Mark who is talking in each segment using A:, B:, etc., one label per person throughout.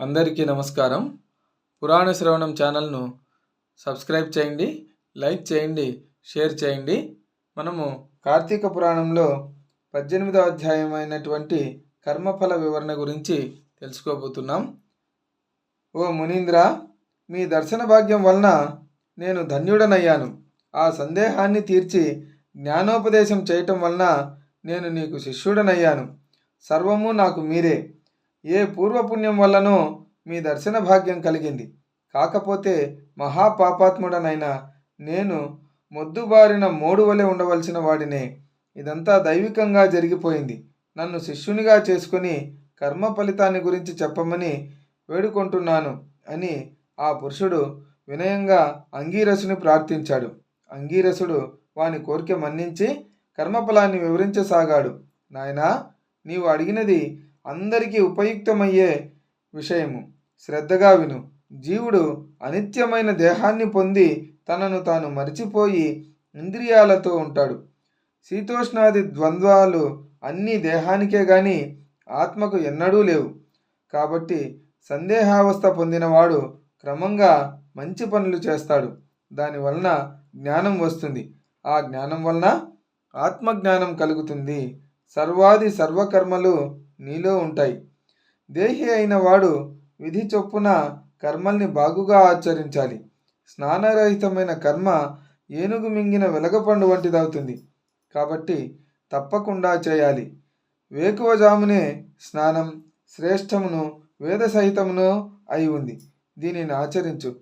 A: అందరికీ నమస్కారం. పురాణ శ్రవణం ఛానల్ను సబ్స్క్రైబ్ చేయండి లైక్ చేయండి షేర్ చేయండి. మనము కార్తీక పురాణంలో పద్దెనిమిదవ అధ్యాయం అయినటువంటి కర్మఫల వివరణ గురించి తెలుసుకోబోతున్నాం. ఓ మునీంద్ర మీ దర్శన భాగ్యం వలన నేను ధన్యుడనయ్యాను. ఆ సందేహాన్ని తీర్చి జ్ఞానోపదేశం చేయటం వలన నేను నీకు శిష్యుడనయ్యాను. సర్వము నాకు మీరే. ఏ పూర్వపుణ్యం వల్లనో మీ దర్శన భాగ్యం కలిగింది. కాకపోతే మహాపాపాత్ముడనైన నేను మొద్దుబారిన మోడు వలె ఉండవలసిన వాడినే. ఇదంతా దైవికంగా జరిగిపోయింది. నన్ను శిష్యునిగా చేసుకుని కర్మ ఫలితాన్ని గురించి చెప్పమని వేడుకుంటున్నాను అని ఆ పురుషుడు వినయంగా అంగీరసుని ప్రార్థించాడు. అంగీరసుడు వాని కోరిక మన్నించి కర్మఫలాన్ని వివరించసాగాడు. నాయనా నీవు అడిగినది అందరికీ ఉపయుక్తమయ్యే విషయము. శ్రద్ధగా విను. జీవుడు అనిత్యమైన దేహాన్ని పొంది తనను తాను మరిచిపోయి ఇంద్రియాలతో ఉంటాడు. శీతోష్ణాది ద్వంద్వాలు అన్నీ దేహానికే గాని ఆత్మకు ఎన్నడూ లేవు. కాబట్టి సందేహావస్థ పొందినవాడు క్రమంగా మంచి పనులు చేస్తాడు. దాని వలన జ్ఞానం వస్తుంది. ఆ జ్ఞానం వలన ఆత్మజ్ఞానం కలుగుతుంది. సర్వాది సర్వకర్మలు నీలో ఉంటాయి. దేహి అయిన వాడు విధి చొప్పున కర్మల్ని బాగుగా ఆచరించాలి. స్నానరహితమైన కర్మ ఏనుగు మింగిన వెలగపండు వంటిదవుతుంది కాబట్టి తప్పకుండా చేయాలి. వేకువజామునే స్నానం శ్రేష్టమును వేద సహితమును అయి ఉంది. దీనిని ఆచరించు.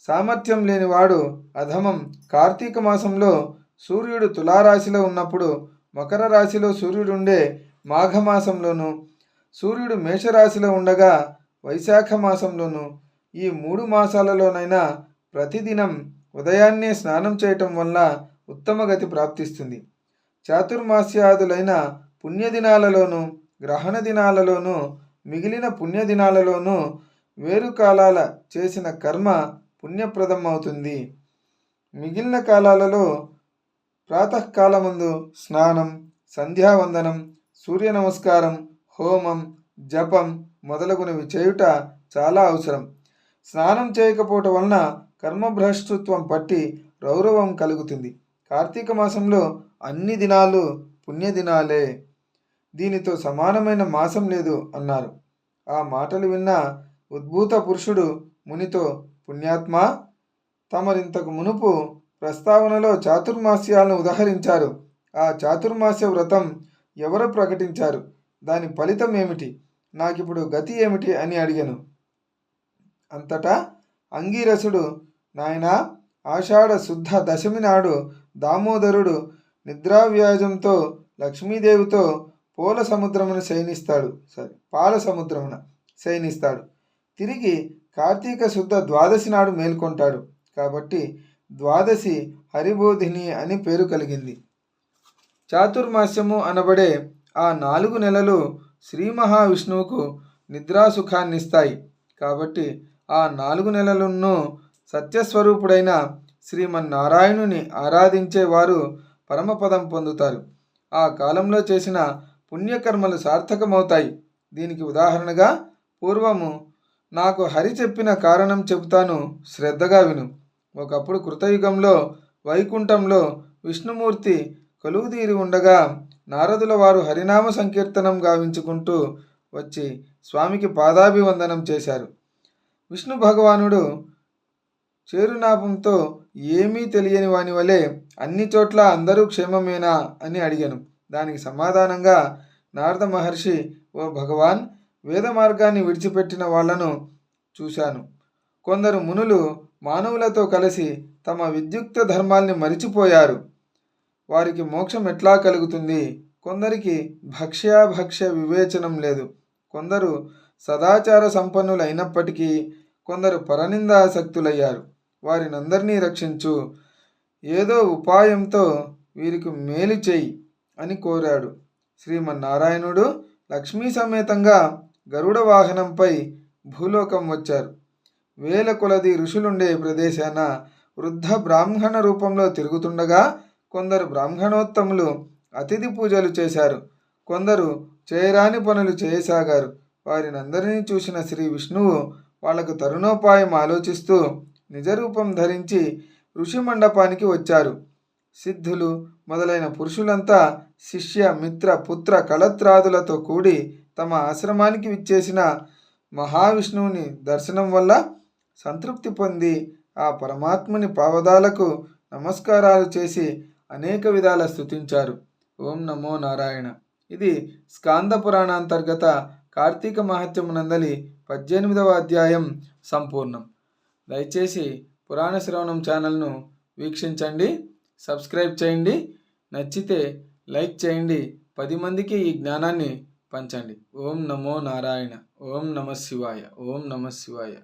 A: సామర్థ్యం లేనివాడు అధమం కార్తీక మాసంలో సూర్యుడు తులారాశిలో ఉన్నప్పుడు మకర రాశిలో సూర్యుడుండే మాఘమాసంలోను సూర్యుడు మేషరాశిలో ఉండగా వైశాఖ మాసంలోను ఈ మూడు మాసాలలోనైనా ప్రతిదినం ఉదయాన్నే స్నానం చేయటం వల్ల ఉత్తమ గతి ప్రాప్తిస్తుంది. చాతుర్మాస్యాదులైన పుణ్యదినాలలోను గ్రహణ దినాలలోను మిగిలిన పుణ్యదినాలలోనూ వేరు కాలాల చేసిన కర్మ పుణ్యప్రదం అవుతుంది మిగిలిన కాలాలలో ప్రాతకాలముందు స్నానం సంధ్యావందనం సూర్య నమస్కారం హోమం జపం మొదలగునవి చేయుట చాలా అవసరం. స్నానం చేయకపోవటం వలన కర్మభ్రష్టత్వం పట్టి రౌరవం కలుగుతుంది. కార్తీక మాసంలో అన్ని దినాలు పుణ్యదినాలే. దీనితో సమానమైన మాసం లేదు అన్నారు. ఆ మాటలు విన్న ఉద్భూత పురుషుడు మునితో పుణ్యాత్మ తమరింతకు మునుపు ప్రస్తావనలో చాతుర్మాస్యాలను ఉదహరించారు. ఆ చాతుర్మాస్య వ్రతం ఎవరు ప్రకటించారు. దాని ఫలితం ఏమిటి? నాకిప్పుడు గతి ఏమిటి అని అడిగాను. అంతటా అంగీరసుడు నాయన ఆషాఢ శుద్ధ దశమి నాడు దామోదరుడు నిద్రావ్యాజంతో లక్ష్మీదేవితో పూల సముద్రమున శయనిస్తాడు. సారీ పాల సముద్రమున శయనిస్తాడు. తిరిగి కార్తీక శుద్ధ ద్వాదశి నాడు మేల్కొంటాడు. కాబట్టి ద్వాదశి హరిబోధిని అని పేరు కలిగింది. చాతుర్మాస్యము అనబడే ఆ నాలుగు నెలలు శ్రీ మహావిష్ణువుకు నిద్రాసుఖాన్నిస్తాయి. కాబట్టి ఆ నాలుగు నెలలను సత్యస్వరూపుడైన శ్రీమన్నారాయణుని ఆరాధించే వారు పరమపదం పొందుతారు. ఆ కాలంలో చేసిన పుణ్యకర్మలు సార్థకమవుతాయి. దీనికి ఉదాహరణగా పూర్వము నాకు హరి చెప్పిన కారణం చెబుతాను శ్రద్ధగా విను. ఒకప్పుడు కృతయుగంలో వైకుంఠంలో విష్ణుమూర్తి కొలువుదీరి ఉండగా నారదుల వారు హరినామ సంకీర్తనం గావించుకుంటూ వచ్చి స్వామికి పాదాభివందనం చేశారు. విష్ణు భగవానుడు చేరునాపంతో ఏమీ తెలియని వాని వలె అన్ని చోట్ల అందరూ క్షేమమేనా అని అడిగాను. దానికి సమాధానంగా నారద మహర్షి ఓ భగవాన్ వేద మార్గాన్ని విడిచిపెట్టిన వాళ్ళను చూశాను. కొందరు మునులు మానవులతో కలిసి తమ విద్యుక్త ధర్మాల్ని మరిచిపోయారు. వారికి మోక్షం ఎట్లా కలుగుతుంది? కొందరికి భక్ష్యాభక్ష్య వివేచనం లేదు. కొందరు సదాచార సంపన్నులు అయినప్పటికీ కొందరు పరనిందాసక్తులయ్యారు. వారినందరినీ రక్షించు. ఏదో ఉపాయంతో వీరికి మేలు చేయి అని కోరాడు. శ్రీమన్నారాయణుడు లక్ష్మీ సమేతంగా గరుడ వాహనంపై భూలోకం వచ్చారు. వేల కొలది ఋషులుండే ప్రదేశాన వృద్ధ బ్రాహ్మణ రూపంలో తిరుగుతుండగా కొందరు బ్రాహ్మణోత్తములు అతిథి పూజలు చేశారు. కొందరు చేయరాని పనులు చేయసాగారు. వారినందరినీ చూసిన శ్రీ విష్ణువు వాళ్ళకు తరుణోపాయం ఆలోచిస్తూ నిజరూపం ధరించి ఋషి మండపానికి వచ్చారు. సిద్ధులు మొదలైన పురుషులంతా శిష్య మిత్ర పుత్ర కళత్రాదులతో కూడి తమ ఆశ్రమానికి విచ్చేసిన మహావిష్ణువుని దర్శనం వల్ల సంతృప్తి పొంది ఆ పరమాత్ముని పావదాలకు నమస్కారాలు చేసి అనేక విధాల స్థుతించారు ఓం నమో నారాయణ. ఇది స్కాంద పురాణాంతర్గత కార్తీక మహత్యమునందలి పద్దెనిమిదవ అధ్యాయం సంపూర్ణం. దయచేసి పురాణ శ్రవణం ఛానల్ను వీక్షించండి సబ్స్క్రైబ్ చేయండి నచ్చితే లైక్ చేయండి పది మందికి ఈ జ్ఞానాన్ని పంచండి. ఓం నమో నారాయణ. ఓం నమ శివాయ. ఓం నమ శివాయ.